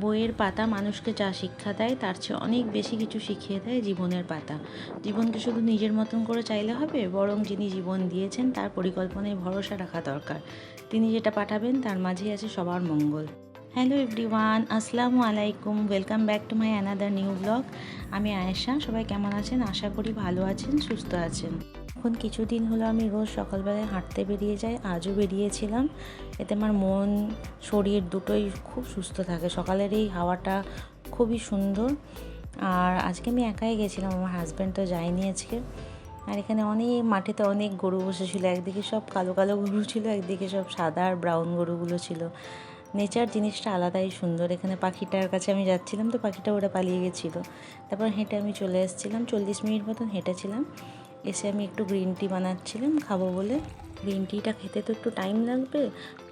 বইয়ের পাতা মানুষকে যা শিক্ষা দেয়, তার চেয়ে অনেক বেশি কিছু শিখিয়ে দেয় জীবনের পাতা। জীবনকে শুধু নিজের মতন করে চাইলে হবে, বরং যিনি জীবন দিয়েছেন, তার পরিকল্পনায় ভরসা রাখা দরকার। তিনি যেটা পাঠাবেন, তার মাঝেই আছে সবার মঙ্গল। হ্যালো এভরিওয়ান, আসসালামু আলাইকুম, welcome back to my another new blog. আমি আয়েশা, সবাই কেমন আছেন? আশা করি ভালো আছেন, সুস্থ আছেন। এখন কিছুদিন হলো আমি রোজ সকালবেলায় হাঁটতে বেরিয়ে যাই, আজও বেরিয়েছিলাম। এতে আমার মন, শরীর দুটোই খুব সুস্থ থাকে। সকালের এই হাওয়াটা খুবই সুন্দর। আর আজকে আমি একাই গেছিলাম, আমার হাজব্যান্ড তো যায়নি আজকে। আর এখানে অনেক মাঠেতে অনেক গরু বসেছিল। একদিকে সব কালো কালো গরু ছিল, একদিকে সব সাদা আর ব্রাউন গরুগুলো ছিল। নেচার জিনিসটা আলাদাই সুন্দর। এখানে পাখিটার কাছে আমি যাচ্ছিলাম, তো পাখিটা ওরা পালিয়ে গেছিল। তারপর হেঁটে আমি চলে এসেছিলাম। চল্লিশ মিনিট মতন হেঁটেছিলাম। এসে আমি একটু গ্রিন টি বানাচ্ছিলাম, খাব বলে। গ্রিন টিটা খেতে তো একটু টাইম লাগবে,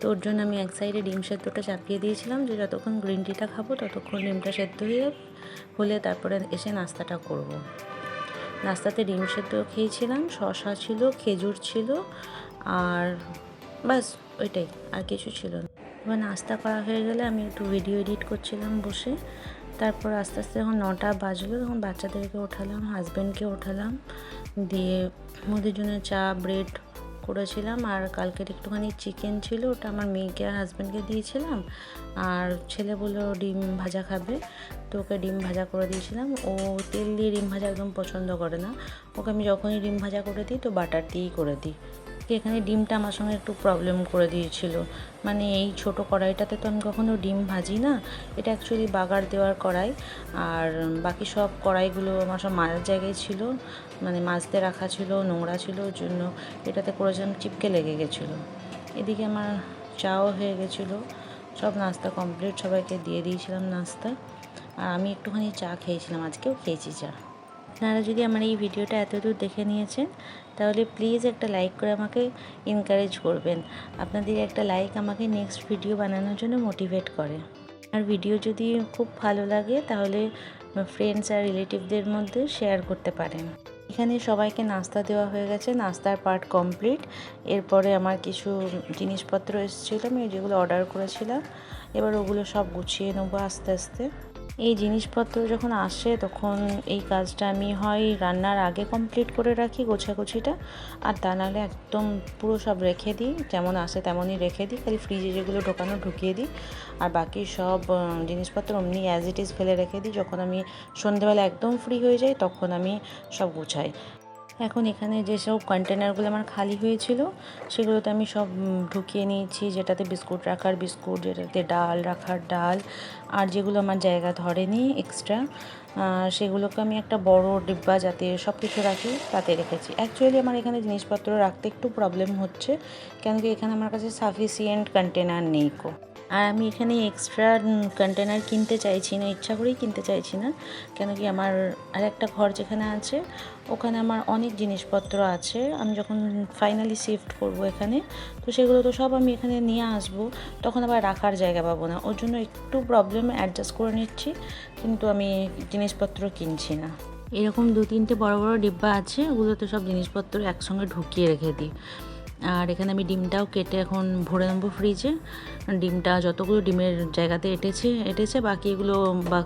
তো ওর জন্য আমি এক সাইডে ডিম সেদ্ধটা চাপিয়ে দিয়েছিলাম যে যতক্ষণ গ্রিন টিটা খাব ততক্ষণ ডিমটা সেদ্ধ হয়ে যাবে। হলে তারপরে এসে নাস্তাটা করব। নাস্তাতে ডিম সেদ্ধ খেয়েছিলাম শশা ছিল, খেজুর ছিল, আর বাস ওইটাই, আর কিছু ছিল না। এবার নাস্তা করা হয়ে গেলে আমি একটু ভিডিও এডিট করছিলাম বসে। তারপর আস্তে আস্তে যখন নটা বাজলো তখন বাচ্চাদেরকে ওঠালাম হাজব্যান্ডকে ওঠালাম, দিয়ে ওদের জন্য চা ব্রেড করেছিলাম, আর কালকের একটুখানি চিকেন ছিল, ওটা আমার মেয়েকে আর হাজব্যান্ডকে দিয়েছিলাম, আর ছেলে বলল ডিম ভাজা খাবে, তো ওকে ডিম ভাজা করে দিয়েছিলাম, ও তেল দিয়ে ডিম ভাজা একদম পছন্দ করে না, ওকে আমি যখনই ডিম ভাজা করে দিই, তো বাটার দিয়েই করে দিই। এখানে ডিমটা আমার সঙ্গে একটু প্রবলেম করে দিয়েছিল। মানে এই ছোট কড়াইটাতে তো আমি কখনো ডিম ভাজি না। এটা অ্যাকচুয়ালি বাগার দেওয়ার কড়াই। আর বাকি সব কড়াইগুলো আমার সব মাজার জায়গায় ছিল। মানে মাজতে রাখা ছিল, নোংরা ছিল, ওর জন্য এটাতে করেছিলাম চিপকে লেগে গেছিল। এদিকে আমার চাও হয়ে গেছিল। সব নাস্তা কমপ্লিট সবাইকে দিয়ে দিয়েছিলাম নাস্তা। আর আমি একটুখানি চা খেয়েছিলাম, আজকেও খেয়েছি চা। আপনারা যদি আমার এই ভিডিওটা এতদূর দেখে নিয়েছেন তাহলে প্লিজ একটা লাইক করে আমাকে এনকারেজ করবেন। আপনাদের একটা লাইক আমাকে নেক্সট ভিডিও বানানোর জন্য মোটিভেট করে। আর ভিডিও যদি খুব ভালো লাগে, তাহলে ফ্রেন্ডস আর রিলেটিভদের মধ্যে শেয়ার করতে পারেন। এখানে সবাইকে নাস্তা দেওয়া হয়ে গেছে, নাস্তার পার্ট কমপ্লিট এরপরে আমার কিছু জিনিসপত্র এসেছিল, আমি যেগুলো অর্ডার করেছিলাম, এবার ওগুলো সব গুছিয়ে নেব আস্তে আস্তে। এই জিনিসপত্র যখন আসে, তখন এই কাজটা আমি হয় রান্নার আগে কমপ্লিট করে রাখি গোছাগুছিটা, আর তা নাহলে একদম পুরো সব রেখে দিই। যেমন আসে তেমনই রেখে দিই, খালি ফ্রিজে যেগুলো ঢোকানো ঢুকিয়ে দিই। আর বাকি সব জিনিসপত্র অমনি অ্যাজ ইট ইজ ফেলে রেখে দিই। যখন আমি সন্ধেবেলা একদম ফ্রি হয়ে যাই, তখন আমি সব গুছাই। এখন এখানে যেসব কন্টেনারগুলো আমার খালি হয়েছিল, সেগুলোতে আমি সব ঢুকিয়ে নিয়েছি। যেটাতে বিস্কুট রাখার বিস্কুট, যেটাতে ডাল রাখার ডাল, আর যেগুলো আমার জায়গা ধরেনি এক্সট্রা সেগুলোকে আমি একটা বড় ডিব্বা যাতে সব কিছু রাখি, তাতে রেখেছি। অ্যাকচুয়ালি আমার এখানে জিনিসপত্র রাখতে একটু প্রবলেম হচ্ছে কেন কি এখানে আমার কাছে সাফিসিয়েন্ট কন্টেনার নেই কো। আর আমি এখানে এক্সট্রা কন্টেনার কিনতে চাইছি না, ইচ্ছা করেই কিনতে চাইছি না। কেন কি আমার আর একটা ঘর যেখানে আছে, ওখানে আমার অনেক জিনিসপত্র আছে। আমি যখন ফাইনালি শিফট করব এখানে, তো সেগুলো তো সব আমি এখানে নিয়ে আসব। তখন আবার রাখার জায়গা পাবো না। ওর জন্য একটু প্রবলেম অ্যাডজাস্ট করে নিচ্ছি, কিন্তু আমি জিনিসপত্র কিনছি না। এরকম দু তিনটে বড় বড় ডিব্বা আছে, ওগুলোতে সব জিনিসপত্র একসঙ্গে ঢুকিয়ে রেখে দিই। আর এখানে আমি ডিমটাও কেটে এখন ভরে নেব ফ্রিজে ডিমটা যতগুলো ডিমের জায়গাতে এটেছে এটেছে, বাকি এগুলো বা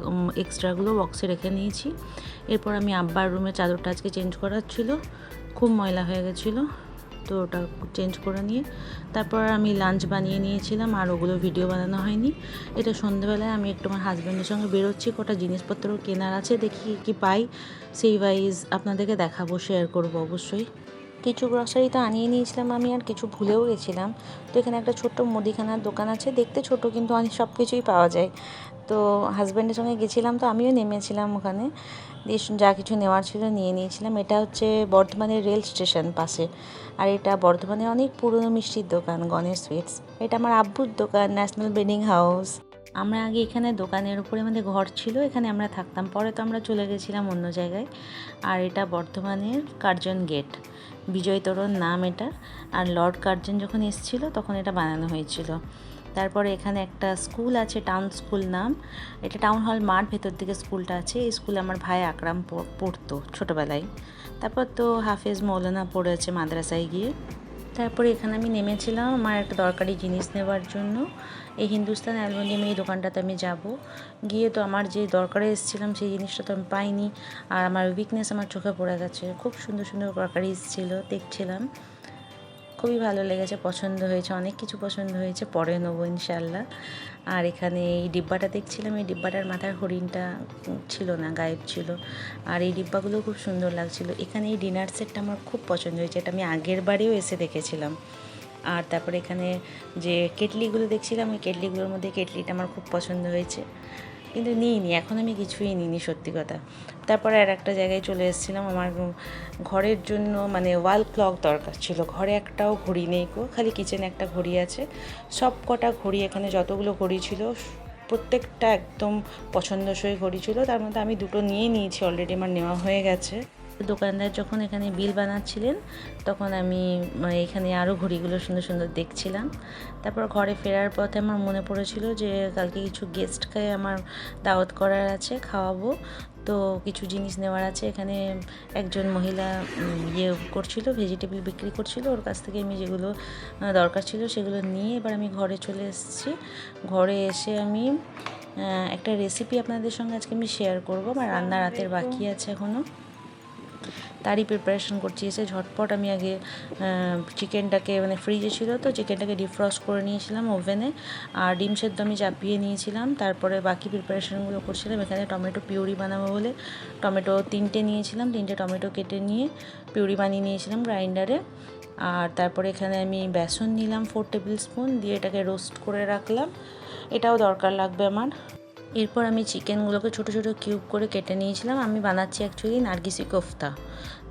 এক্সট্রাগুলো বক্সে রেখে নিয়েছি। এরপর আমি আব্বার রুমে চাদরটা আজকে চেঞ্জ করার ছিল, খুব ময়লা হয়ে গেছিল, তো ওটা চেঞ্জ করে নিয়ে। তারপর আমি লাঞ্চ বানিয়ে নিয়েছিলাম, আর ওগুলো ভিডিও বানানো হয়নি। এটা সন্ধ্যেবেলায় আমি একটু আমার হাজব্যান্ডের সঙ্গে বেরোচ্ছি, কটা জিনিসপত্র কেনার আছে, দেখি কি পাই। সেই ওয়াইজ আপনাদেরকে দেখাবো শেয়ার করব অবশ্যই। কিছু গ্রসারি তো আনিয়ে নিয়েছিলাম আমি আর কিছু ভুলেও গেছিলাম। তো এখানে একটা ছোট্ট মুদিখানার দোকান আছে, দেখতে ছোট কিন্তু অনেক সব কিছুই পাওয়া যায়। তো হাজব্যান্ডের সঙ্গে গেছিলাম তো আমিও নেমেছিলাম ওখানে। দিয়ে যা কিছু নেওয়ার ছিল নিয়ে নিয়েছিলাম। এটা হচ্ছে বর্ধমানের রেল স্টেশন পাশে। আর এটা বর্ধমানের অনেক পুরনো মিষ্টির দোকান, গণেশ সুইটস এটা আমার আব্বুর দোকান ন্যাশনাল বেডিং হাউস আমরা আগে এখানে দোকানের উপরে আমাদের ঘর ছিল, এখানে আমরা থাকতাম। পরে তো আমরা চলে গেছিলাম অন্য জায়গায়। আর এটা বর্ধমানের কার্জন গেট। বিজয় তোরণ নাম এটা। আর লর্ড কার্জন যখন এসেছিল, তখন এটা বানানো হয়েছিল। তারপরে এখানে একটা স্কুল আছে, টাউন স্কুল নাম। এটা টাউন হল মাঠ, ভেতর দিকে স্কুলটা আছে। এই স্কুলে আমার ভাই আকরাম পড়তো ছোটোবেলায়। তারপর তো হাফেজ মৌলানা পড়েছে মাদ্রাসায় গিয়ে। তারপরে এখানে আমি নেমেছিলাম। আমার একটা দরকারি জিনিস নেওয়ার জন্য। এই হিন্দুস্তান অ্যালুমিনিয়াম এই দোকানটাতে আমি যাব। গিয়ে তো আমার যে দরকারে এসেছিলাম, সেই জিনিসটা তো আমি পাইনি। আর আমার উইকনেস আমার চোখে পড়ে গেছে। খুব সুন্দর সুন্দর ক্রকারিজ ছিল, দেখছিলাম। খুবই ভালো লেগেছে, পছন্দ হয়েছে, অনেক কিছু পছন্দ হয়েছে, পরে নেব ইনশাল্লাহ আর এখানে এই ডিব্বাটা দেখছিলাম, এই ডিব্বাটার মাথার হরিণটা ছিল না, গায়েব ছিল। আর এই ডিব্বাগুলো খুব সুন্দর লাগছিল। এখানে এই ডিনার সেটটা আমার খুব পছন্দ হয়েছে, এটা আমি আগের বারেও এসে দেখেছিলাম। আর তারপরে এখানে যে কেটলিগুলো দেখছিলাম, ওই কেটলিগুলোর মধ্যে কেটলিটা আমার খুব পছন্দ হয়েছে। কিন্তু নিইনি, এখন আমি কিছুই নিইনি সত্যি কথা। তারপরে আর একটা জায়গায় চলে এসেছিলাম, আমার ঘরের জন্য মানে ওয়াল ক্লক দরকার ছিল। ঘরে একটাও ঘড়ি নেই গো, খালি কিচেনে একটা ঘড়ি আছে। সব কটা ঘড়ি এখানে যতগুলো ঘড়ি ছিল, প্রত্যেকটা একদম পছন্দসই ঘড়ি ছিল। তার মধ্যে আমি দুটো নিয়ে নিয়েছি অলরেডি আমার নেওয়া হয়ে গেছে। দোকানদার যখন এখানে বিল বানাচ্ছিলেন তখন আমি এখানে আরও ঘড়িগুলো সুন্দর সুন্দর দেখছিলাম। তারপর ঘরে ফেরার পথে আমার মনে পড়েছিল যে কালকে কিছু গেস্টকে আমার দাওয়াত করার আছে খাওয়াবো। তো কিছু জিনিস নেওয়ার আছে এখানে একজন মহিলা ইয়ে করছিল ভেজিটেবল বিক্রি করছিল। ওর কাছ থেকে আমি যেগুলো দরকার ছিল সেগুলো নিয়ে এবার আমি ঘরে চলে এসেছি। ঘরে এসে আমি একটা রেসিপি আপনাদের সঙ্গে আজকে আমি শেয়ার করব। আমার রান্না রাতের বাকি আছে এখনও তারই প্রিপারেশন করছি। এসে ঝটপট আমি আগে চিকেনটাকে মানে ফ্রিজে ছিল তো চিকেনটাকে ডিফ্রস্ট করে নিয়েছিলাম ওভেনে আর ডিম সেদ্ধ আমি চাপিয়ে নিয়েছিলাম। তারপরে বাকি প্রিপারেশনগুলো করছিলাম। এখানে টমেটো পিউরি বানাবো বলে টমেটো তিনটে নিয়েছিলাম। তিনটে টমেটো কেটে নিয়ে পিউরি বানিয়ে নিয়েছিলাম গ্রাইন্ডারে আর তারপরে এখানে আমি বেসন নিলাম ফোর টেবিল স্পুন দিয়ে এটাকে রোস্ট করে রাখলাম। এটাও দরকার লাগবে আমার। এরপর আমি চিকেনগুলোকে ছোটো ছোটো কিউব করে কেটে নিয়েছিলাম। আমি বানাচ্ছি অ্যাকচুয়ালি নার্গিসি কোফতা।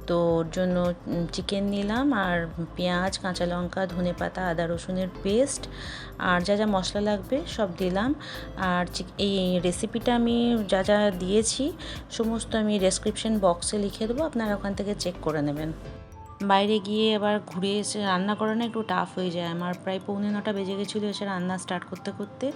তো ওর জন্য চিকেন নিলাম আর পেঁয়াজ, কাঁচা লঙ্কা, ধনে পাতা, আদা রসুনের পেস্ট আর যা যা মশলা লাগবে সব দিলাম। আর এই রেসিপিটা আমি যা যা দিয়েছি সমস্ত আমি ডেসক্রিপশন বক্সে লিখে দেবো। আপনারা ওখান থেকে চেক করে নেবেন। বাইরে গিয়ে আবার ঘুরে এসে রান্না করানো একটু টাফ হয়ে যায়। আমার প্রায় পৌনে নটা বেজে গেছিল এসে রান্না স্টার্ট করতে করতে।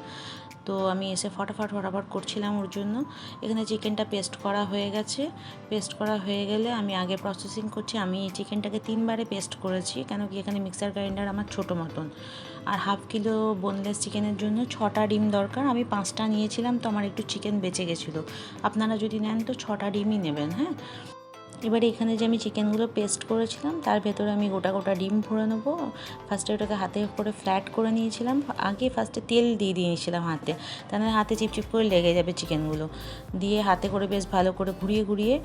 তো আমি এসে ফটাফট ফটাফট করছিলাম ওর জন্য। এখানে চিকেনটা পেস্ট করা হয়ে গেছে। পেস্ট করা হয়ে গেলে আমি আগে প্রসেসিং করছি। আমি চিকেনটাকে তিনবারে পেস্ট করেছি, কেন কি এখানে মিক্সার গ্রাইন্ডার আমার ছোটো মতন। আর হাফ কিলো বোনলেস চিকেনের জন্য ছটা ডিম দরকার। আমি পাঁচটা নিয়েছিলাম, তো আমার একটু চিকেন বেঁচে গেছিল। আপনারা যদি নেন তো ছটা ডিমই নেবেন হ্যাঁ? এবারে এখানে যে আমি চিকেনগুলো পেস্ট করেছিলাম, তার ভেতরে আমি গোটা গোটা ডিম ভরে নেব। ফার্স্টে ওটাকে হাতে করে ফ্ল্যাট করে নিয়েছিলাম। আগে ফার্স্টে তেল দিয়ে দিয়েছিলাম হাতে। তাহলে হাতে চিপচিপ করে লেগে যাবে চিকেনগুলো। দিয়ে হাতে করে বেশ ভালো করে ঘুরিয়ে ঘুরিয়ে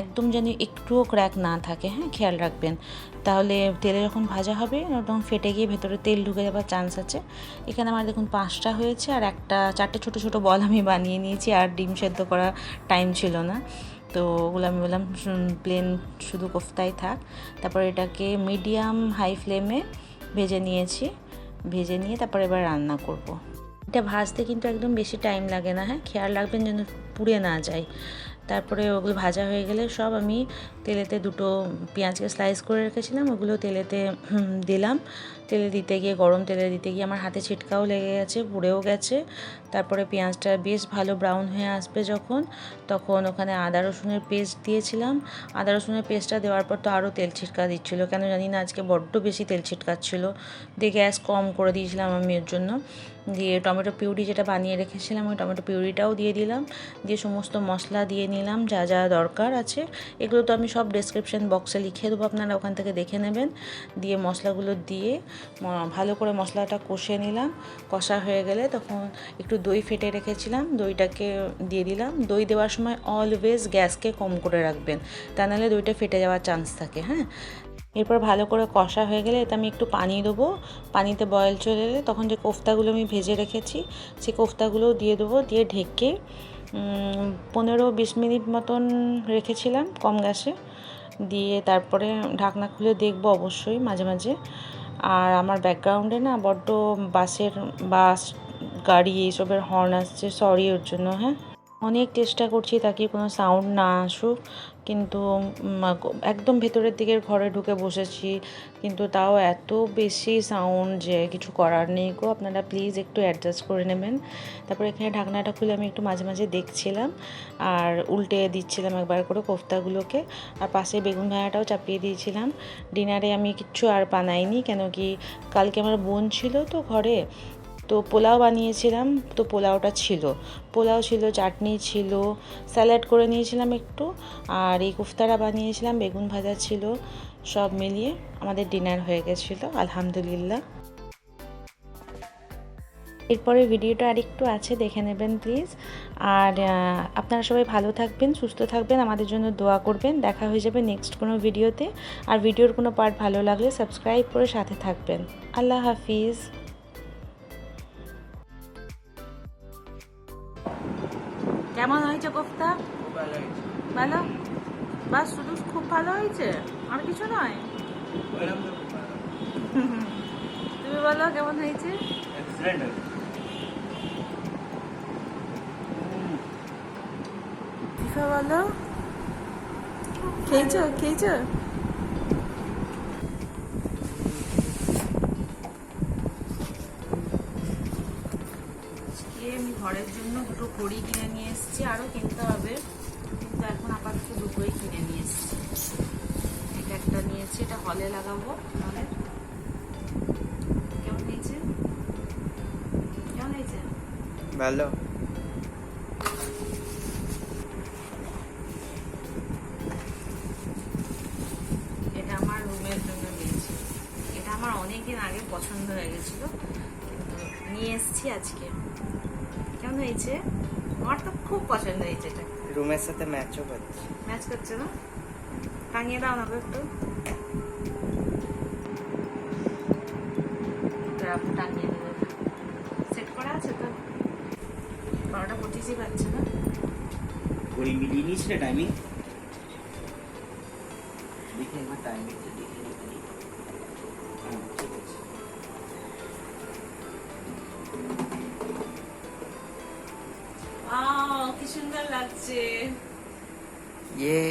একদম যেন একটুও ক্র্যাক না থাকে হ্যাঁ খেয়াল রাখবেন। তাহলে তেলে যখন ভাজা হবে, তখন ফেটে গিয়ে ভেতরে তেল ঢুকে যাবার চান্স আছে। এখানে আমার দেখুন পাঁচটা হয়েছে, আর একটা, চারটে ছোটো ছোটো বল আমি বানিয়ে নিয়েছি, আর ডিম সেদ্ধ করা টাইম ছিল না। তো ওগুলো আমি বললাম প্লেন শুধু কোফতাই থাক। তারপর এটাকে মিডিয়াম হাই ফ্লেমে ভেজে নিয়েছি। ভেজে নিয়ে তারপর এবার রান্না করব। এটা ভাজতে কিন্তু একদম বেশি টাইম লাগে না হ্যাঁ? খেয়াল রাখবেন যেন পুড়ে না যায়। তারপরে ওগুলো ভাজা হয়ে গেলে সব আমি তেলেতে দুটো পেঁয়াজকে স্লাইস করে রেখেছিলাম, ওগুলো তেলেতে দিলাম। তেলে দিতে গিয়ে, গরম তেলে দিতে গিয়ে আমার হাতে ছিটকাও লেগে গেছে, পুড়েও গেছে। তারপরে পেঁয়াজটা বেশ ভালো ব্রাউন হয়ে আসবে যখন। তখন ওখানে আদা, রসুনের পেস্ট দিয়েছিলাম। আদা, রসুনের পেস্টটা দেওয়ার পর তো আরও তেল ছিটকা দিচ্ছিল। কেন জানি না, আজকে বড্ড বেশি তেল ছিটকাচ্ছিলো। দিয়ে গ্যাস কম করে দিয়েছিলাম আমি এর জন্য। দিয়ে টমেটো পিউরি যেটা বানিয়ে রেখেছিলাম, ওই টমেটো পিউরিটাও দিয়ে দিলাম। দিয়ে সমস্ত মশলা দিয়ে নিলাম, যা যা দরকার আছে। এগুলো তো আমি সব ডেসক্রিপশান বক্সে লিখে দেবো, আপনারা ওখান থেকে দেখে নেবেন। দিয়ে মশলাগুলো দিয়ে ভালো করে মশলাটা কষে নিলাম। কষা হয়ে গেলে তখন একটু দই ফেটে রেখেছিলাম। দইটাকে দিয়ে দিলাম। দই দেওয়ার সময় অলওয়েজ গ্যাসকে কম করে রাখবেন। তা নাহলে দইটা ফেটে যাওয়ার চান্স থাকে হ্যাঁ? এরপর ভালো করে কষা হয়ে গেলে এতে আমি একটু পানি দেবো। পানিতে বয়েল চলে এলে তখন যে কোফতাগুলো আমি ভেজে রেখেছি সেই কোফতাগুলোও দিয়ে দেবো। দিয়ে ঢেকে পনেরো বিশ মিনিট মতন রেখেছিলাম কম গ্যাসে। দিয়ে তারপরে ঢাকনা খুলে দেখব অবশ্যই মাঝে মাঝে। আর আমার ব্যাকগ্রাউন্ডে না বড্ড বাসের বাস, গাড়ি এইসবের হর্ন আসছে সরি ওর জন্য হ্যাঁ। অনেক চেষ্টা করছি তাকে কোনো সাউন্ড না আসুক। কিন্তু একদম ভেতরের দিকের ঘরে ঢুকে বসেছি। কিন্তু তাও এত বেশি সাউন্ড যে কিছু করার নেই গো। আপনারা প্লিজ একটু অ্যাডজাস্ট করে নেবেন। তারপর এখানে ঢাকনাটা খুলে আমি একটু মাঝে মাঝে দেখছিলাম। আর উল্টে দিচ্ছিলাম একবার করে কোফতাগুলোকে। আর পাশে বেগুন ভাজাটাও চাপিয়ে দিয়েছিলাম। ডিনারে আমি কিচ্ছু আর বানাইনি, কেন কি কালকে আমার বোন ছিল তো ঘরে। তো পোলাও বানিয়েছিলাম, তো পোলাওটা ছিল। পোলাও ছিল, চাটনি ছিল, স্যালাড করে নিয়েছিলাম একটু, আর এই কুফতারা বানিয়েছিলাম, বেগুন ভাজা ছিল, সব মিলিয়ে আমাদের ডিনার হয়ে গেছিল, আলহামদুলিল্লাহ। এরপরে ভিডিওটা আর একটু আছে, দেখে নেবেন প্লিজ। আর আপনারা সবাই ভালো থাকবেন, সুস্থ থাকবেন, আমাদের জন্য দোয়া করবেন। দেখা হয়ে যাবে নেক্সট কোনো ভিডিওতে। আর ভিডিওর কোনো পার্ট ভালো লাগলে সাবস্ক্রাইব করে সাথে থাকবেন। আল্লাহ হাফিজ। কেমন হয়েছে কোফতা? ভালো বাস শুধু খুব ভালো হয়েছে? আর কিছু নয়? তুমি বলো কেমন হয়েছে? বলো। খেয়েছো? খেয়েছো? আমি ঘরের জন্য দুটো ঘড়ি কিনে নিয়ে এসেছি আরও কিনতে হবে। কিন্তু এখন আপাতত দুটোই কিনে নিয়ে এসেছি। এটা একটা নিয়েছি এটা হলে লাগাবো হলে কেমন হয়েছে? কেমন হয়েছে? ভালো। এটা আমার রুমের জন্য নিয়েছি। এটা আমার অনেকদিন আগে পছন্দ হয়ে গেছিল। নিয়ে এসেছি আজকে। হয়েছে আমার তো খুব পছন্দ হয়েছে এটা। রুমের সাথে ম্যাচও করছে। ম্যাচ করছে না? টাঙিয়ে দাও না একটু। টাঙিয়ে দেবে। সেট করা আছে তো? বারোটা পঁচিশই পাচ্ছে না? ঘড়ি মিলিয়ে নিস না টাইমিং দেখে একবার টাইমিংটা সুন্দর লাগছে ইয়ে